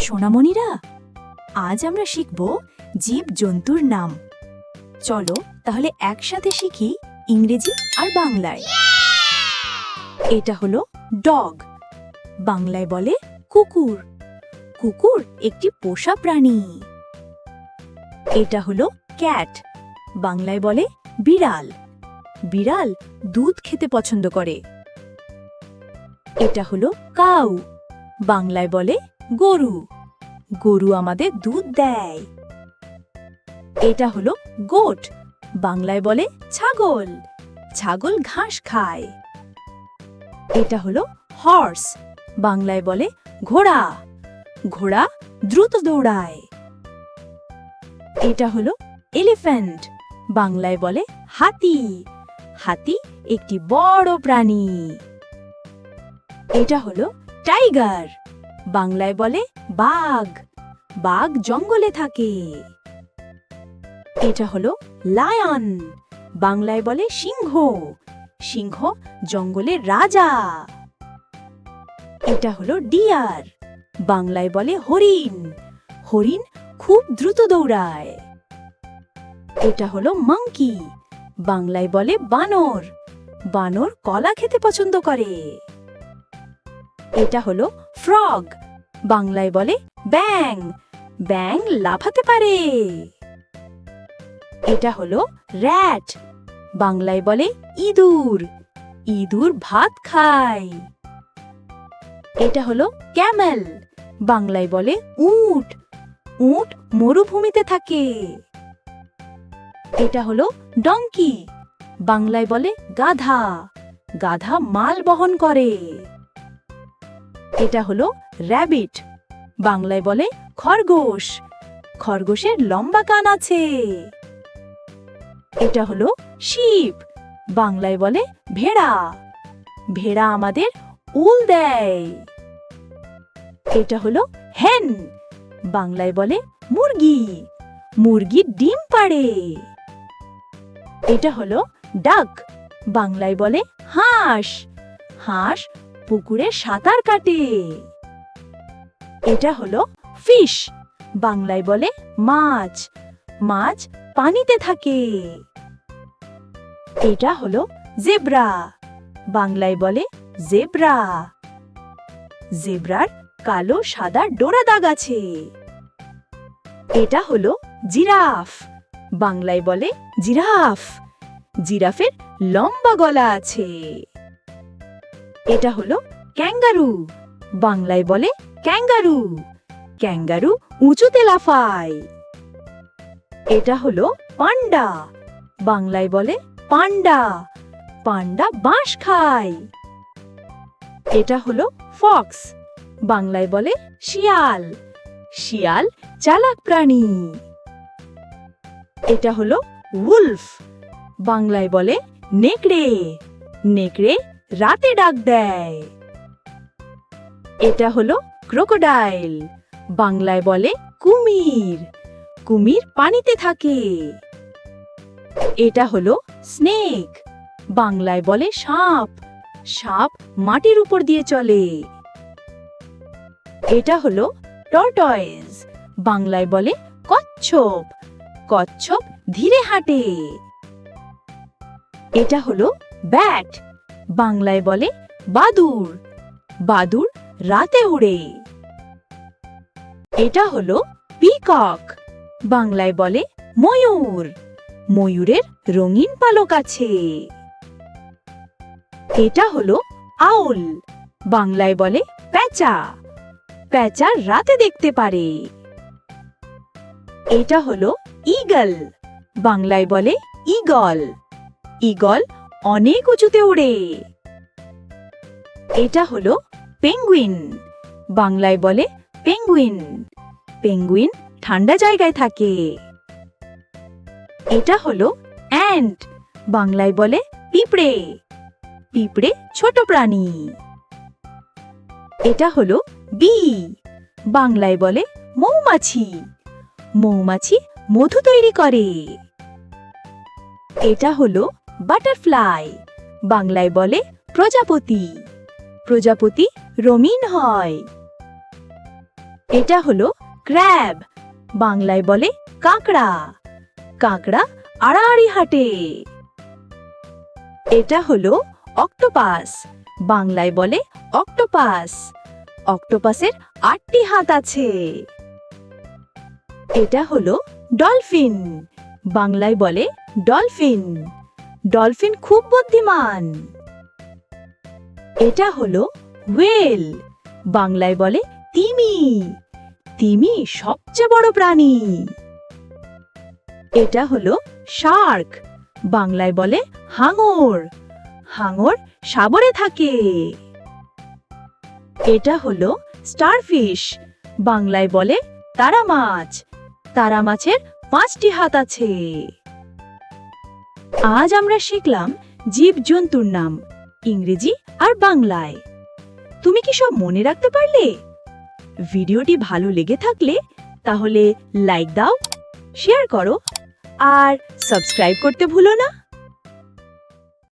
সোনামণিরা? আজ আমরা শিখব জীব জন্তুর নাম। চলো তাহলে একসাথে শিখি ইংরেজি আর বাংলায়। এটা হলো ডগ। বাংলায় বলে কুকুর। কুকুর একটি পোষা প্রাণী। এটা হলো ক্যাট। বাংলায় বলে বিড়াল। বিড়াল দুধ খেতে পছন্দ করে। এটা হলো কাউ। বাংলায় বলে গরু। গরু আমাদের দুধ দেয়। এটা হলো গোট। বাংলায় বলে ছাগল। ছাগল ঘাস খায়। এটা হলো হর্স। বাংলায় বলে ঘোড়া। ঘোড়া দ্রুত দৌড়ায়। এটা হলো এলিফ্যান্ট। বাংলায় বলে হাতি। হাতি একটি বড় প্রাণী। এটা হলো টাইগার। বাংলায় বলে বাঘ। বাঘ জঙ্গলে থাকে। এটা হলো লায়ন। বাংলায় বলে সিংহ। সিংহ জঙ্গলের রাজা। এটা হলো ডিয়ার। বাংলায় বলে হরিণ। হরিণ খুব দ্রুত দৌড়ায়। এটা হলো মাংকি বাংলায় বলে বানর। বানর কলা খেতে পছন্দ করে। এটা হলো ফ্রগ। বাংলায় বলে ব্যাং। ব্যাং লাফাতে পারে। এটা হলো র্যাট। বাংলায় বলে ইঁদুর। ইঁদুর ভাত খায়। এটা হলো ক্যামেল। বাংলায় বলে উট। উট মরুভূমিতে থাকে। এটা হলো ডঙ্কি বাংলায় বলে গাধা। গাধা মাল বহন করে। এটা হলো র্যাবিট বাংলায় বলে খরগোশ। খরগোশের লম্বা কান আছে। এটা হলো শিপ বাংলায় বলে ভেড়া। ভেড়া আমাদের উল দেয়। এটা হলো হেন বাংলায় বলে মুরগি। মুরগি ডিম পাড়ে। এটা হলো ডাক বাংলায় বলে হাঁস। হাঁস পুকুরে সাঁতার কাটে। এটা হলো ফিশ। বাংলায় বলে মাছ। মাছ পানিতে থাকে। এটা হলো জেব্রা। বাংলায় বলে জেব্রা। জেব্রার কালো সাদা ডোরা দাগ আছে। এটা হলো জিরাফ। বাংলায় বলে জিরাফ। জিরাফের লম্বা গলা আছে। এটা হলো ক্যাঙ্গারু। বাংলায় বলে ক্যাঙ্গারু। ক্যাঙ্গারু উঁচুতে লাফায়। এটা হলো পান্ডা। বাংলায় বলে পান্ডা। পান্ডা বাঁশ খায়। এটা হলো ফক্স। বাংলায় বলে শিয়াল। শিয়াল চালাক প্রাণী। এটা হলো উলফ। বাংলায় বলে নেকড়ে। নেকড়ে রাতে ডাক দেয়। এটা হলো ক্রোকোডাইল। বাংলায় বলে কুমির। কুমির পানিতে থাকে। এটা হলো স্নেক। বাংলায় বলে সাপ। সাপ মাটির উপর দিয়ে চলে। এটা হলো টর্টয়েস বাংলায় বলে কচ্ছপ। কচ্ছপ ধীরে হাঁটে। এটা হলো ব্যাট। বাংলায় বলে বাদুর বাদুর রাতে উড়ে। এটা হলো পিকক। বাংলায় বলে ময়ূর। ময়ূরের রঙিন পালক আছে। এটা হলো আউল। বাংলায় বলে প্যাঁচা। প্যাঁচা রাতে দেখতে পারে। এটা হলো ইগল। বাংলায় বলে ইগল। ইগল অনেক উঁচুতে ওড়ে। এটা হলো পেঙ্গুইন। বাংলায় বলে পেঙ্গুইন। পেঙ্গুইন ঠান্ডা জায়গায় থাকে। এটা হলো অ্যান্ট। বাংলায় বলে পিঁপড়ে। পিঁপড়ে ছোট প্রাণী। এটা হলো বি। বাংলায় বলে মৌমাছি। মৌমাছি মধু তৈরি করে। এটা হলো বাটারফ্লাই। বাংলায় বলে প্রজাপতি। প্রজাপতি রঙিন হয়। এটা হলো ক্র্যাব। বাংলায় বলে কাঁকড়া। কাঁকড়া আড়াআড়ি হাঁটে। এটা হলো অক্টোপাস। বাংলায় বলে অক্টোপাস। অক্টোপাসের আটটি হাত আছে। এটা হলো ডলফিন। বাংলায় বলে ডলফিন। ডলফিন খুব বুদ্ধিমান। এটা হলো ওয়েল বাংলায় বলে তিমি। তিমি সবচেয়ে বড় প্রাণী। এটা হলো শার্ক, বাংলায় বলে হাঙর। হাঙর সাগরে থাকে। এটা হলো স্টারফিশ, বাংলায় বলে তারা মাছ তারা মাছের পাঁচটি হাত আছে। আজ আমরা শিখলাম জীবজন্তুর নাম, ইংরেজি আর বাংলায়। তুমি কি সব মনে রাখতে পারলে? ভিডিওটি ভালো লেগে থাকলে তাহলে লাইক দাও, শেয়ার করো, আর সাবস্ক্রাইব করতে ভুলো না।